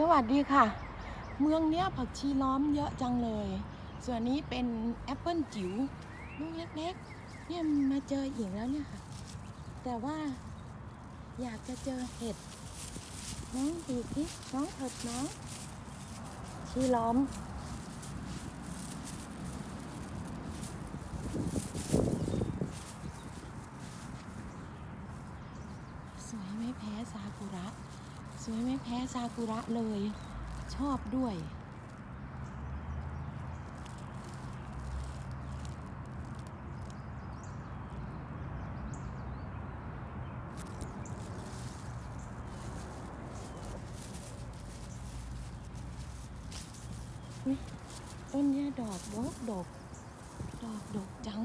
สวัสดีค่ะ เมืองเนี้ยผักชีล้อมเยอะจังเลย ส่วนนี้เป็นแอปเปิลจิ๋วลูกเล็กๆ เนี่ยมาเจออีกแล้วเนี่ยค่ะ แต่ว่าอยากจะเจอเห็ดน้องดีกนี่น้องเถิดน้องชีล้อมสวยไม่แพ้ซากุระ วยไม่แพ้ซากุระเลย ชอบด้วย ต้นเนี้ยดอกดกดก ดอกดกจัง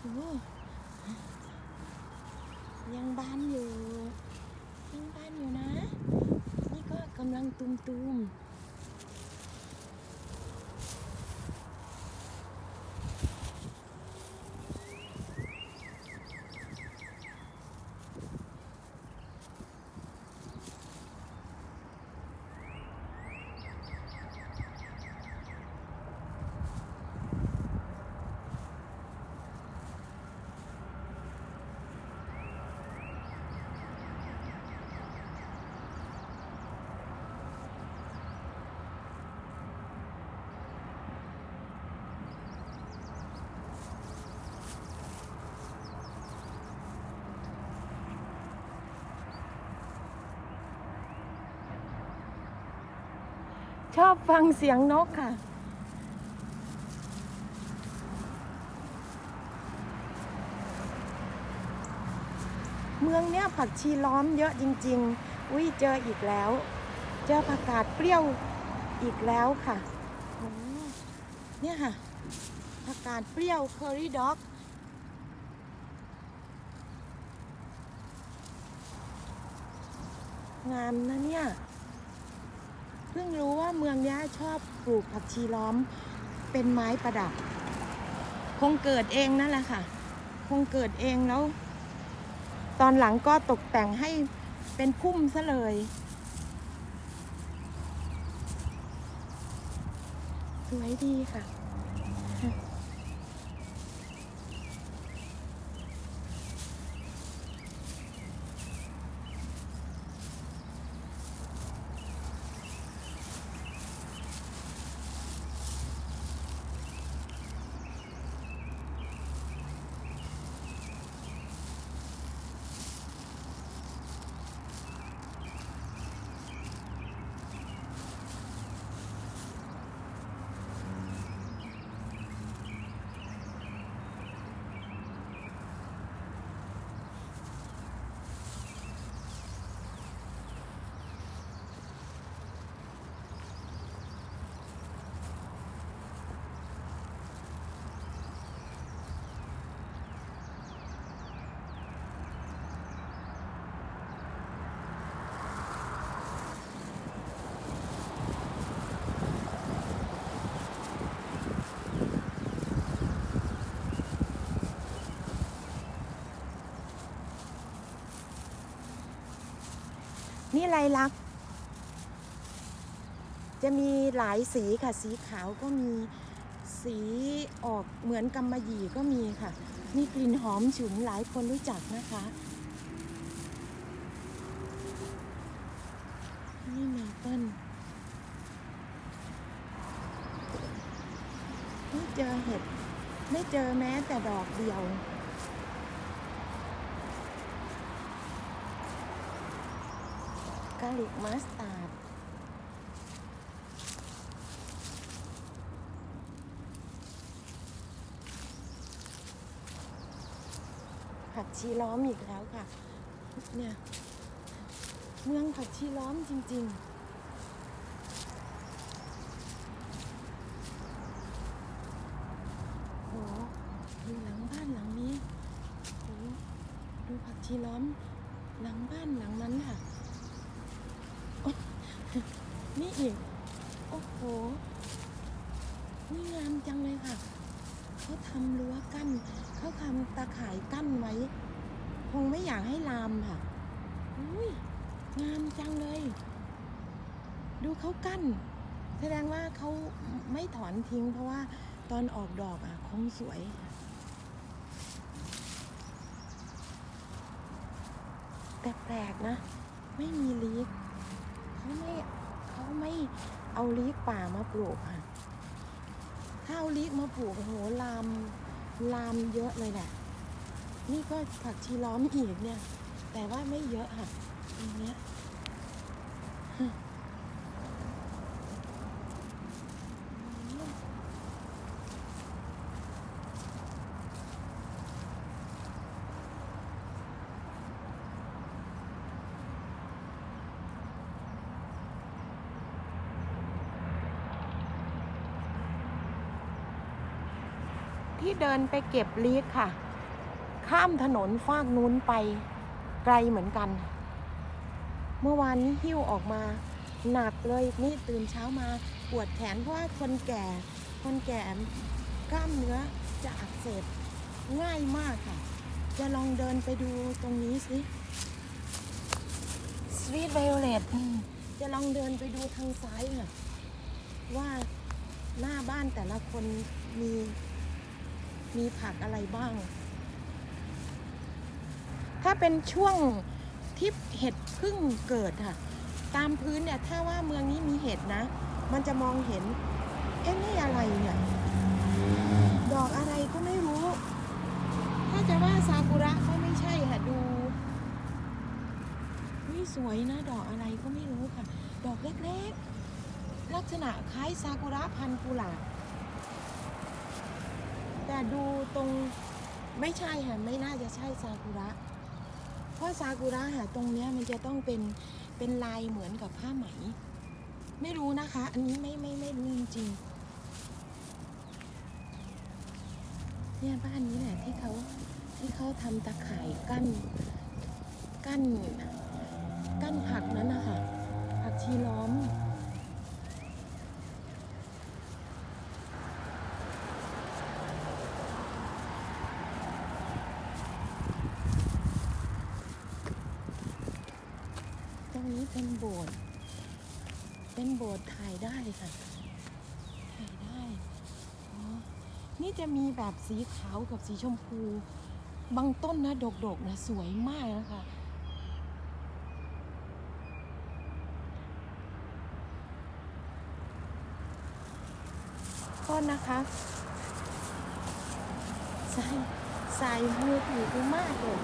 โอ้ ยังบานอยู่ ยังบานอยู่นะ นี่ก็กำลังตุมๆ ชอบฟังเสียงนกค่ะ เมืองเนี้ยผักชีล้อมเยอะจริง ๆ อุ้ยเจออีกแล้ว เจอผักกาดเปรี้ยวอีกแล้วค่ะเนี่ยค่ะผักกาดเปรี้ยวเคอรี่ด็อกงามนะเนี่ย พิ่งรู้ว่าเมืองนี้ชอบปลูกผักชีล้อมเป็นไม้ประดับ คงเกิดเองนั่นแหละค่ะ คงเกิดเองแล้ว ตอนหลังก็ตกแต่งให้เป็นพุ่มซะเลยสวยดีค่ะ นี่ลายลักษณ์จะมีหลายสีค่ะ สีขาวก็มีสีออกเหมือนกำมะหยี่ก็มีค่ะ มีกลิ่นหอมฉุนหลายคนรู้จักนะคะ นี่เมเปิลไม่เจอเห็ด ไม่เจอแม้แต่ดอกเดียว กาลิกมัสตาร์ดผักชีล้อมอีกแล้วค่ะ เนี่ย เมืองผักชีล้อมจริงๆโหดูหลังบ้านหลังนี้โหดูผักชีล้อม หลังบ้านหลังนั้นค่ะ นี่ อีก โอ้โหนี่งามจังเลยค่ะ เขาทำรั้วกั้น เขาทำตาข่ายกั้นไว้ คงไม่อยากให้ลามค่ะอุ้ยงามจังเลย ดูเขากั้น แสดงว่าเขาไม่ถอนทิ้ง เพราะว่าตอนออกดอกอะคงสวยแต่แปลกนะ ไม่มีลีกเขาไม่ เขาไม่เอาลีกป่ามาปลูกค่ะ ถ้าเอาลีกมาปลูกโอ้โหลามลามเยอะเลยแหละนี่ก็ผักชีล้อมอีกเนี่ย แต่ว่าไม่เยอะค่ะตรงเนี้ยฮะที่ เดินไปเก็บลีกค่ะ ข้ามถนนฟากนู้นไปไกลเหมือนกัน เมื่อวานนี้หิ้วออกมาหนักเลยนี่ตื่นเช้ามาปวดแขนเพราะว่าคนแก่ คนแก่กล้ามเนื้อจะอักเสบง่ายมากค่ะ จะลองเดินไปดูตรงนี้สิ Sweet Violet อืมจะลองเดินไปดูทางซ้ายค่ะ ว่าหน้าบ้านแต่ละคนมี มีผักอะไรบ้าง ถ้าเป็นช่วงที่เห็ดพึ่งเกิดค่ะ ตามพื้นเนี่ย ถ้าว่าเมืองนี้มีเห็ดนะ มันจะมองเห็น เอ๊ะนี่อะไรเนี่ย ดอกอะไรก็ไม่รู้ ถ้าจะว่าซากุระก็ไม่ใช่ค่ะดูนี่สวยนะ ดอกอะไรก็ไม่รู้ค่ะ ดอกเล็กๆ ลักษณะคล้ายซากุระพันธุ์กุหลาบ แต่ดูตรงไม่ใช่ค่ะไม่น่าจะใช่ซากุระ เพราะซากุระค่ะตรงเนี้ยมันจะต้องเป็นเป็นลายเหมือนกับผ้าไหม ไม่รู้นะคะ อันนี้ไม่ไม่ไม่รู้จริงๆเนี่ยบ้านนี้แหละที่เขาที่เขาทำตะข่ายกั้นกั้นกั้นผักนั้นนะคะผักชีล้อม ตรงนี้ เป็นโบสถ์เป็นโบสถ์ถ่ายได้ค่ะถ่ายได้อ๋อนี่จะมีแบบสีขาวกับสีชมพู บางต้นนะดกๆนะสวยมากนะคะต้นนะคะใส่ใส่มือถือกูมากเลย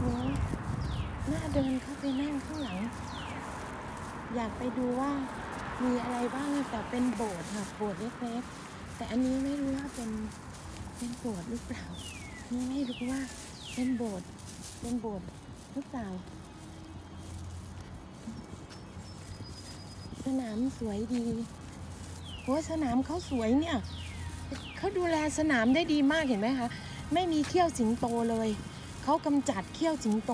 โอ้น่าเดินเข้าไปนั่งข้างหลัง อยากไปดูว่ามีอะไรบ้างแต่เป็นโบสถ์ค่ะโบสถ์เล็กๆแต่ อันนี้ไม่รู้ว่าเป็นเป็นโบสถ์หรือเปล่านี่ไม่รู้ว่าเป็นโบสถ์เป็นโบสถ์หรือเปล่า สนามสวยดีโอ้สนามเขาสวยเนี่ยเขาดูแลสนามได้ดีมากเห็นไหมคะไม่มีเขี้ยวสิงโตเลยเขากำจัดเขี้ยวสิงโต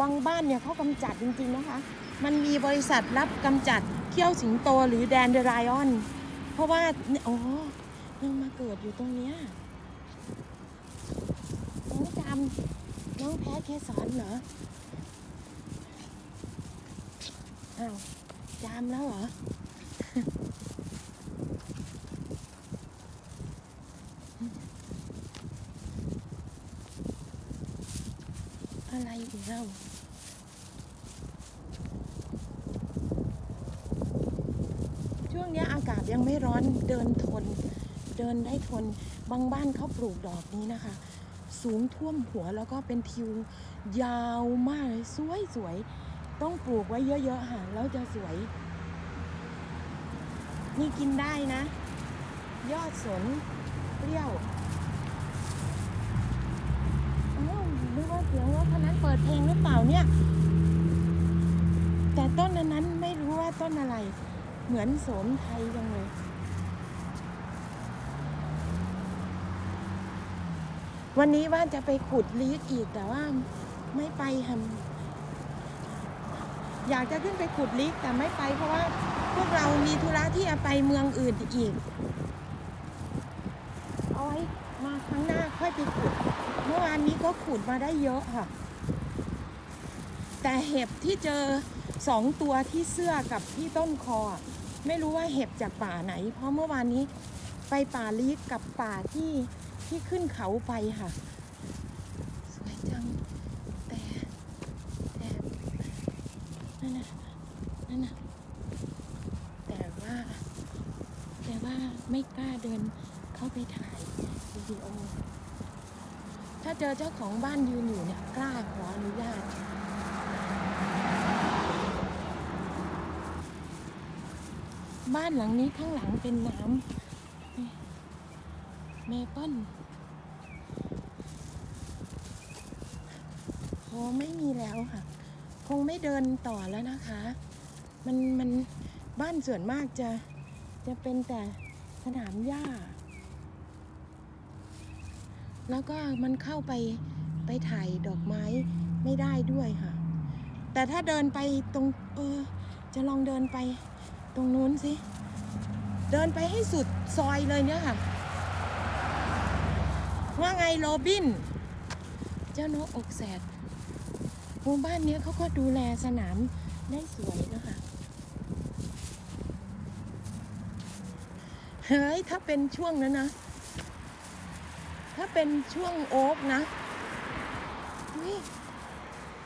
บางบ้านเนี่ยเขากำจัดจริงๆนะคะ มันมีบริษัทรับกำจัดเขี้ยวสิงโตหรือแดนเดรายอน เพราะว่าเนี่ยอ๋ อยังมาเกิดอยู่ตรงเนี้ยน้องจำน้องแพ้เคสอนเหรออ้าวจามแล้วเหรอ อะไรอีกเล่าช่วงนี้อากาศยังไม่ร้อนเดินทน เดินได้ทนบางบ้านเขาปลูกดอกนี้นะคะ สูงท่วมหัวแล้วก็เป็นทิวยาวมากสวยสวยต้องปลูกไว้เยอะๆค่ะแล้วจะสวย นี่กินได้นะ ยอดสนเปรี้ยวอ้าวนึกว่าเสียงรถคันนั้นเปิดเพลงหรือเปล่าเนี่ย แต่ต้นนนั้นไม่รู้ว่าต้นอะไร เหมือนโสมไทยจังเลย โห วันนี้ว่าจะไปขุดลีกอีกแต่ว่าไม่ไปค่ะอยากจะขึ้นไปขุดลีกแต่ไม่ไปเพราะว่าพวกเรามีธุระที่จะไปเมืองอื่นอีก เอาไว้มาครั้งหน้าค่อยไปขุด เมื่อวานนี้ก็ขุดมาได้เยอะค่ะ แต่เห็บที่เจอสองตัวที่เสื้อกับที่ต้นคอ ไม่รู้ว่าเห็บจากป่าไหน เพราะเมื่อวานนี้ไปป่าลีกกับป่าที่ ที่ขึ้นเขาไปค่ะ สวยจัง แต่แต่นั่นน่ะนั่นน่ะแต่ว่า แต่ว่าไม่กล้าเดินเข้าไปถ่ายวิดีโอ ถ้าเจอเจ้าของบ้านยืนอยู่เนี่ยกล้าขออนุญาตบ้านหลังนี้ข้างหลังเป็นน้ำเมเปิ้ล อ้ไม่มีแล้วค่ะ คงไม่เดินต่อแล้วนะคะ มันมันบ้านส่วนมากจะจะเป็นแต่สนามหญ้า แล้วก็มันเข้าไปไปถ่ายดอกไม้ไม่ได้ด้วยค่ะ แต่ถ้าเดินไปตรงเออจะลองเดินไปตรงนู้นสิ เดินไปให้สุดซอยเลยเนี่ยค่ะ ว่าไงโรบิน เจ้านกอกแสด มู่บ้านเนี้ยเขาก็ดูแลสนามได้สวยนะคะเฮ้ยถ้าเป็นช่วงนั้นนะ ถ้าเป็นช่วงโอ๊กนะนี่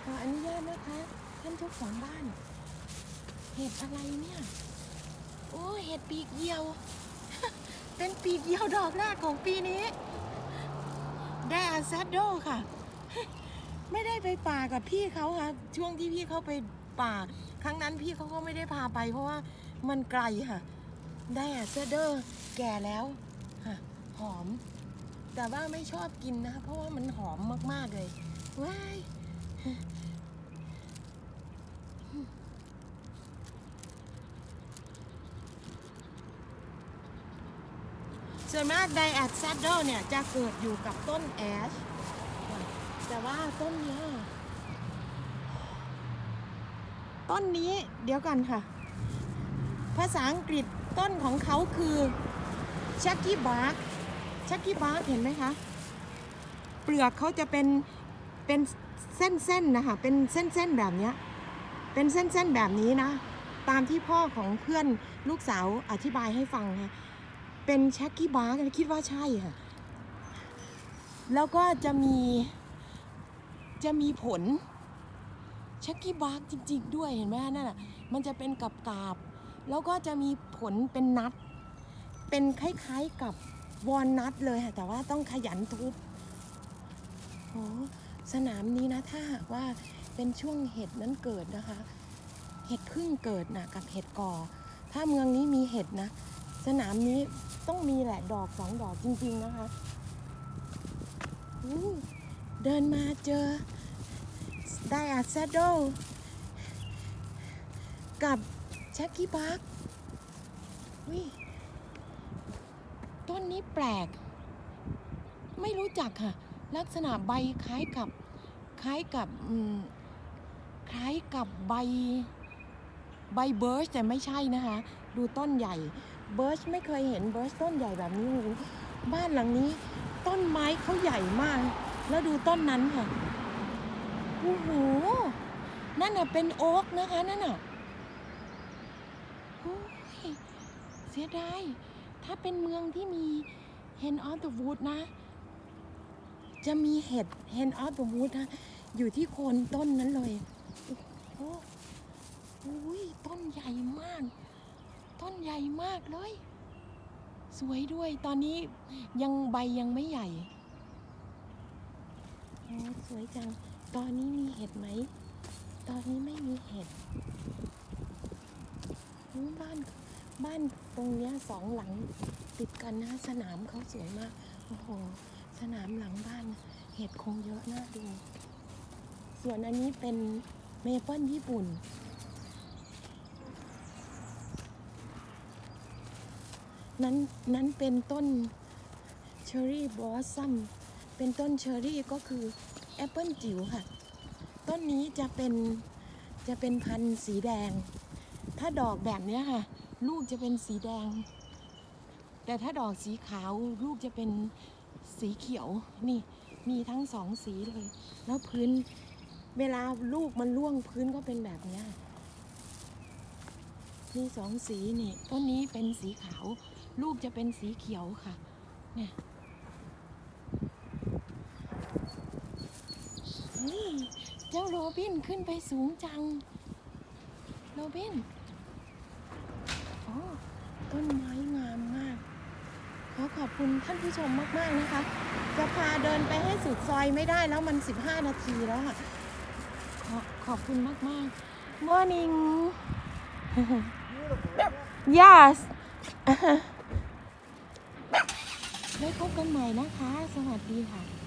ขออนุญาตนะคะ ท่านเจ้าของบ้าน เห็ดอะไรเนี่ย โอ้เห็ดปีกเหี่ยว เป็นปีกเหี่ยวดอกแรกของปีนี้ ได้อาซาโดค่ะ ไม่ได้ไปป่ากับพี่เขาค่ะ ช่วงที่พี่เขาไปป่า ครั้งนั้นพี่เขาก็ไม่ได้พาไป เพราะว่ามันไกลค่ะ ได้อาซาโดแก่แล้วค่ะหอม แต่ว่าไม่ชอบกินนะเพราะว่ามันหอมมากๆเลยว้ายส่วนมากไดอัดแซดเดิลเนี่ยจะเกิดอยู่กับต้นแอช แต่ว่าต้นเนี้ยต้นนี้เดี๋ยวกันค่ะ ภาษาอังกฤษต้นของเขาคือชักกี้บาร์กชักกี้บาร์กเห็นไหมคะ เปลือกเขาจะเป็นเป็นเส้นๆนะคะ เป็นเส้นๆแบบเนี้ย เป็นเส้นๆแบบนี้นะ ตามที่พ่อของเพื่อนลูกสาวอธิบายให้ฟังค่ะ เป็นชักกี้บาร์กคิดว่าใช่ค่ะ แล้วก็จะมี จะมีผลชักกี้บาร์กจริง ๆ ด้วยเห็นไหมนั่นน่ะมันจะเป็นกับกาบ แล้วก็จะมีผลเป็นนัด เป็นคล้ายๆกับวอลนัทเลยค่ะแต่ว่าต้องขยันทุบโอ้สนามนี้นะถ้าหากว่าเป็นช่วงเห็ดนั้นเกิดนะคะ เห็ดพึ่งเกิดนะกับเห็ดก่อ ถ้าเมืองนี้มีเห็ดนะ สนามนี้ต้องมีแหละดอกสองดอกจริง ๆ นะคะอู้ เดินมาเจอไดอาซาโดกับแชักกี้บาร์กวิต้นนี้แปลก ไม่รู้จักค่ะ ลักษณะใบคล้ายกับ คล้ายกับคล้ายกับใบ ใบเบิร์ชแต่ไม่ใช่นะคะ ดูต้นใหญ่เบิร์ชไม่เคยเห็นเบิร์ชต้นใหญ่แบบนี้ บ้านหลังนี้ ต้นไม้เขาใหญ่มาก แล้วดูต้นนั้นค่ะโอ้โหนั่นน่ะเป็นโอ๊กนะคะนั่นน่ะโอ้ยเสียดายถ้าเป็นเมืองที่มี Hen of the Wood นะ จะมีเห็ด Hen of the Wood นะอยู่ที่โคนต้นนั้นเลย โอ้โหอุ้ยต้นใหญ่มาก ต้นใหญ่มากเลย สวยด้วยตอนนี้ยังใบยังไม่ใหญ่ อ้สวยจัง ตอนนี้มีเห็ดไหม ตอนนี้ไม่มีเห็ดบ้านบ้านตรงเนี้ยสองหลังติดกันนะสนามเขาสวยมาก โอ้โห สนามหลังบ้านเห็ดคงเยอะน่าดู ส่วนอันนี้เป็นเมเปิลญี่ปุ่น นั้นนั้นเป็นต้นเชอรี่บลอสซัม เป็นต้นเชอรี่ก็คือแอปเปิลจิ๋วค่ะ ต้นนี้จะเป็นจะเป็นพันธุ์สีแดง ถ้าดอกแบบนี้ค่ะ ลูกจะเป็นสีแดง แต่ถ้าดอกสีขาวลูกจะเป็นสีเขียวนี่มีทั้งสองสีเลย แล้วพื้นเวลาลูกมันร่วงพื้นก็เป็นแบบนี้มีสองสีนี่ต้นนี้เป็นสีขาว ลูกจะเป็นสีเขียวค่ะ เนี่ยนี่ เจ้าโรบินขึ้นไปสูงจัง โรบินโอ้ต้นไม้งามมาก ขอขอบคุณท่านผู้ชมมาก ๆ นะคะ จะพาเดินไปให้สุดซอยไม่ได้แล้วมัน 15 นาทีแล้วค่ะ ขอขอบคุณมากๆ Morning Yes ไว้พบกันใหม่นะคะ สวัสดีค่ะ